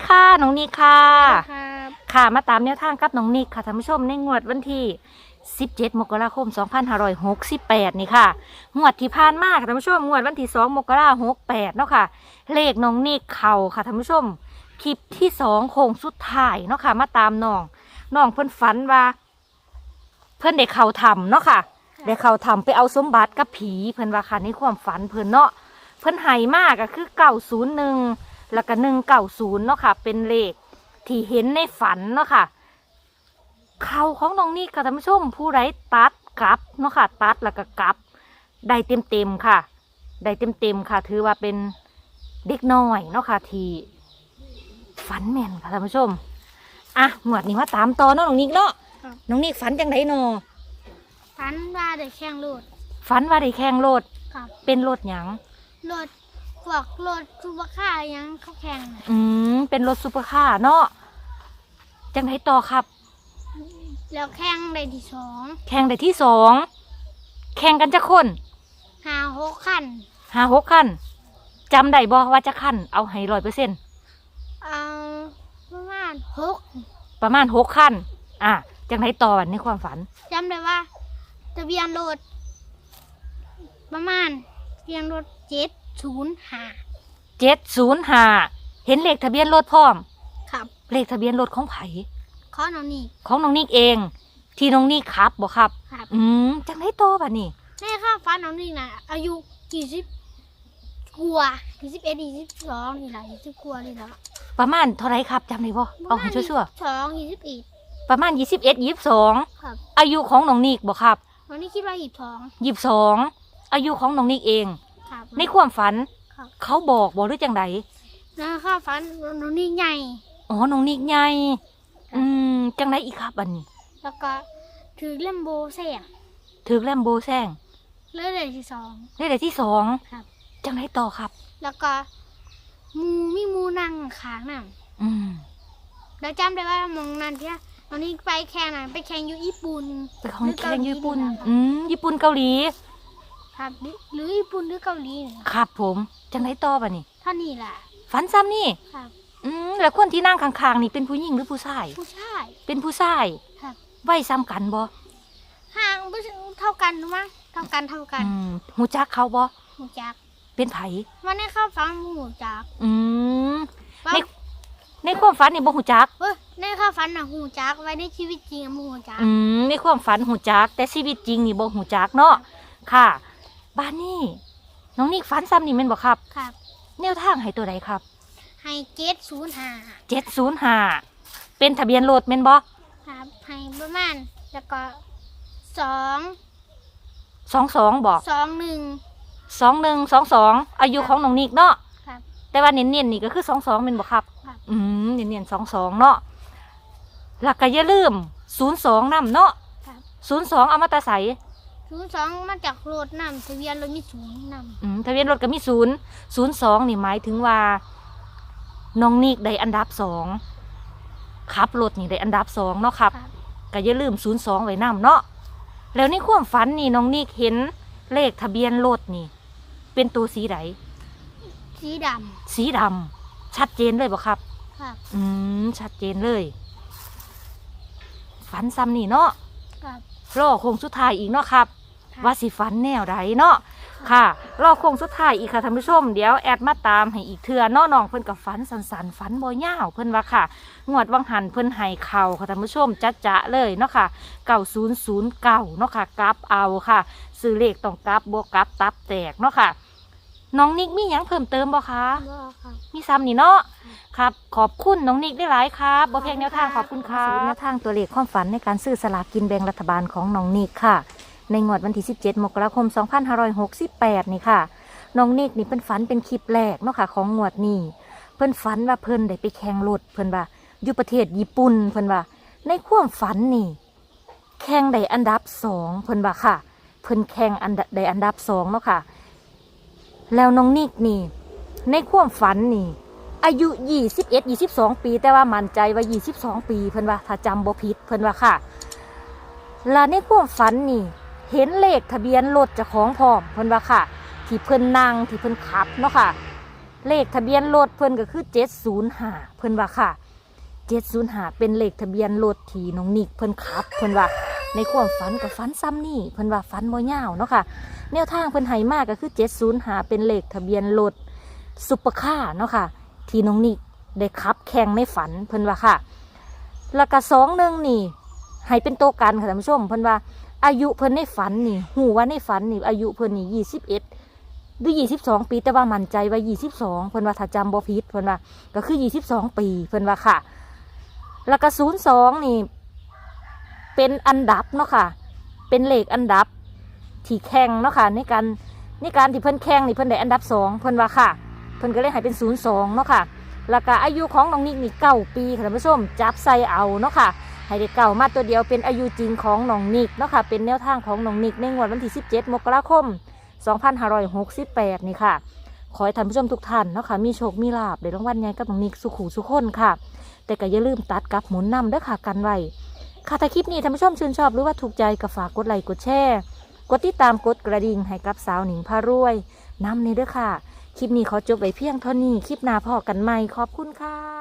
ดีค่ะน้องนิกค่ะ ครับค่ะมาตามแนวทางกับน้องนิกค่ะท่านผู้ชมในงวดวันที่ 17 มกราคม 2568 นี่ค่ะ งวดที่ผ่านมาค่ะท่านผู้ชม งวดวันที่ 2 มกราคม 68 เนาะค่ะ เลขน้องนิกเข่าค่ะท่านผู้ชม คลิปที่ 2 โค้งสุดท้ายเนาะค่ะ มาตามน้อง น้องเพิ่นฝันว่า เพิ่นได้เข่าทำเนาะค่ะ ได้เข่าทำไปเอาสมบัติกับผีเพิ่นว่าค่ะในความฝันเพิ่นเนาะ เพิ่นใหายมากก็คือเก่าศูนย์หนึ่ง แล้วก็หนึ่งเก่าศูนย์เนาะค่ะ เป็นเลขที่เห็นในฝันเนาะค่ะ เขาของน้องนี่ค่ะท่านผู้ชมผู้ไรตัดกลับเนาะค่ะ ตัดแล้วก็กลับ ได้เต็มเต็มๆค่ะ ได้เต็มเต็มๆค่ะ ถือว่าเป็นเด็กน้อยเนาะค่ะที่ฝันแม่นค่ะท่านผู้ชม อะหมวดนี้มาตามต่อเนาะน้องนิกเนาะ ครับ น้องนิกฝันจังไดเนาะฝันว่าได้แข่งรถ ฝันว่าได้แข่งรถ ครับ เป็นรถหยังรถ พวกรถซูเปอร์คาร์ยังเขาแข่งน่ะอืมเป็นรถซูเปอร์คาร์เนาะจังไดต่อครับ แล้วแข่งได้ที่สองแข่งได้ที่สองแข่งกันจะคนหาหกคันหาหกคันจำได้บ่ว่าจะคันเอาให้ร้อยเปอร์เซ็นเอาประมาณหกประมาณหกคันอะจังไดต่อวันในความฝัน จำได้ว่าทะเบียนรถประมาณทะเบียนรถเจ็ด ศูนย์ห้าเจ็ดศูนย์ห้าเห็นเลขทะเบียนรถพร้อม ครับเลขทะเบียนรถของไผข้อน้องนี่ของน้องนิกเอง ที่น้องนิกขับบ่ครับ ครับอืมจังไดต่อบัดนี้แม่ข้าฟ้าน้องนี่นะอายุกี่สิบกว่ากี่สิบเอ็ดกี่สิบสองนี่แหละกี่สิบกว่านี่แหละประมาณเท่าไหรครับจำได้บ่เอาให้ชัวร์สองยี่สิบเอ็ดๆประมาณยี่สิบเอ็ดยี่สิบสองครับอายุของน้องนิกบ่ครับวันนี้คิดว่าหยิบทองยี่สิบสองอายุของน้องนิกเอง ครับในความฝัน ครับ เขาบอกบอกหรือจังไดแล้วข้าฟันน้องนี่ใหญ่ อ๋อน้องนิกใหญ่อืมจังไดอีกครับอันนี้แล้วก็ถือเล่มโบเสียงถือแลมโบแซงเลื่อยเลยที่สอง ได้แต่ที่สองครับ จังไดต่อครับ แล้วก็หมูมีหมูนั่งขางนั่งอืมแล้วจำได้ว่ามองนั่นที่ตอนนี้ไปแข่งน่ะไปแข่งอยู่ญี่ปุ่นไปของแข่งญี่ปุ่นหรือเกาหลีอืมญี่ปุ่นเกาหลี ครับหรือหรือญี่ปุ่นหรือเกาหลีเนี่ยครับผมจังไดต่อบัดนี้เท่านี้แหละฝันซ้ำนี่ ครับ อืมแล้วคนที่นั่งข้างๆนี่เป็นผู้หญิงหรือผู้ชาย ผู้ชาย เป็นผู้ชายครับ ไว้ซ้ำกันบ่ห่างไม่เท่ากันหรือมั้งเท่ากันเท่ากันอืมหูจักเขาบ่หูจักเป็นไผวันนี้เข้าฟังหูจักอืม ว่าใน ในความฝันนี่บ่หูจักเฮ้ยในเข้าฟันน่ะหูจักไว้ในชีวิตจริงอะหูจัก อืมในความฝันหูจัก แต่ชีวิตจริงนี่บ่หูจักเนาะค่ะ บ้านนี่น้องนิกฝันซ้ำนี่แม่นบ่ครับ ครับ แนวทางให้ตัวใดครับให้เจ็ดศูนย์ห้า705เป็นทะเบียนรถแม่นบ่ครับให้ประมาณแล้วก็สอง22บ่สองหนึ่ง2122อายุของน้องนิกเนาะครับ แต่ว่าเน้นๆนี่ก็คือ22แม่นบ่ครับ ครับ อืมเน้นๆ22เนาะแล้วก็อย่าลืม02นำเนาะครับ02เอามาแตาใส ศูนย์สองมาจากรถนำทะเบียนรถมีศูนย์นอืมทะเบียนรถก็มีศูนย์ศูนย์สองนี่หมายถึงว่าน้องนิกได้อันดับสองขับรถนี่ได้อันดับสองเนาะครัำบครับก็อย่าลืมศูนย์สองไว้นำเนาะแล้วในความฝันนี่น้องนิกเห็นเลขทะเบียนรถนี่ เป็นตัวสีไหนสีดสีดำชัดเจนเลยบ่ครับำครับอืมชัดเจนเลย ฝันซ้ำนี่เนาะครับรอโคงสุดท้ายอีกเนาะครับครับ ว่าสิฝันแนวใดเนาะค่ะ รอโคงสุดท้ายอีกค่ะท่านผู้ชม เดี๋ยวแอดมาตามให้อีกเทื่อเนาะน้องเพิ่นกับฝันสันสันๆฝันบ่ยาวเพิ่นว่าค่ะ งวดวังหันเพิ่นให้เข่าค่ะท่านผู้ชมจัดจะเลยเนาะค่ะเก่าศูนย์ศูนย์เก่าเนาะค่ะกลับเอาค่ะซื้อเลขต้องกลับบวกกลับตับแตกเนาะค่ะ น้องนิกมีหยังเพิ่มเติมบ่คะบ่ครับมีซ้ำนี่เนาะครับ ขอบคุณน้องนิกได้หลายครับบ่เพียงแนวทางขอบคุณค่ะแนวทางตัวเลขความฝันในการซื้อสลากกินแบ่งรัฐบาลของน้องนิกค่ะ ในงวดวันที่ 17 มกราคม 2568 นี่ค่ะ น้องนิกนี่เพิ่นฝันเป็นคลิปแรกเนาะค่ะของงวดนี้ เพิ่นฝันว่าเพิ่นได้ไปแข่งรถเพิ่นว่าอยู่ประเทศญี่ปุ่นเพิ่นว่า ในความฝันนี่ แข่งได้อันดับสองเพิ่นว่าค่ะ เพิ่นแข่งอันได้อันดับสองเนาะค่ะ แล้วน้องนิกนี่ ในความฝันนี่ อายุ 21 22 ปี แต่ว่ามั่นใจว่า 22 ปี เพิ่นว่าถ้าจำบ่ผิดเพิ่นว่าค่ะและในความฝันนี่ เห็นเลขทะเบียนรถจ้าของพร้อมเพิ่นว่าค่ะที่เพิ่นนั่งที่เพิ่นขับเนาะค่ะ เลขทะเบียนรถเพิ่นก็คือเจ็ดศูนย์หาเพิ่นว่าค่ะเจ็ดศูนย์หาเป็นเลขทะเบียนรถที่น้องนิกเพิ่นขับเพิ่นว่าในความฝันกับฝันซ้ำนี่เพิ่นว่าฝันบ่ยาวเนาะค่ะแนวทางเพิ่นให้มากก็คือเจ็ดศูนย์หาเป็นเลขทะเบียนรถซุปเปอร์คาร์เนาะค่ะ ที่น้องนิกได้ขับแข่งในฝันเพิ่นว่าค่ะ แล้วก็สองหนึ่งนี่ให้เป็นโตวกันค่ะท่านผู้ชมเพิ่นว่า อายุเพิ่นในฝันนี่หูว่าในฝันนี่อายุเพิ่นนี่ยี่สิบเอ็ดหรือยี่สิบสองปี แต่ว่ามั่นใจว่ายี่สิบสองเพิ่นว่าถ้าจำบ่ผิดเพิ่นว่าก็คือยี่สิบสองปีเพิ่นว่าค่ะ แล้วก็ศูนย์สองนี่ เป็นอันดับเนาะค่ะ เป็นเลขอันดับที่แข่งเนาะค่ะ ในการในการที่เพิ่นแข่งนี่เพิ่นได้อันดับสองเพิ่นว่าค่ะ เพิ่นก็เลยให้เป็นศูนย์สองเนาะค่ะ แล้วก็อายุของน้องนิกนี่เก้าปีค่ะท่านผู้ชมจับใส่เอาเนาะค่ะ ให้ได้เก่ามาตัวเดียวเป็นอายุจริงของน้องนิกเนาะค่ะเป็นแนวทางของน้องนิกในงวดวันที่ 17 มกราคม 2568 นี่ค่ะ ขอให้ท่านผู้ชมทุกท่านเนาะค่ะมีโชคมีลาบได้รางวัลใหญ่กับน้องนิกสุขหูสุขคนค่ะ แต่ก็อย่าลืมตัดกับหมุนนำเด้อค่ะกันไว้ค่ะถ้าคลิปนี้ท่านผู้ชมชื่นชอบหรือว่าถูกใจก็ฝากกดไลค์กดแชร์กดติดตามกดกระดิ่งให้กับสาวหนิงพารวยนำนี่ด้อค่ะ คลิปนี้ขอจบไว้เพียงเท่านี้ คลิปหน้าพอกันใหม่ขอบคุณค่ะ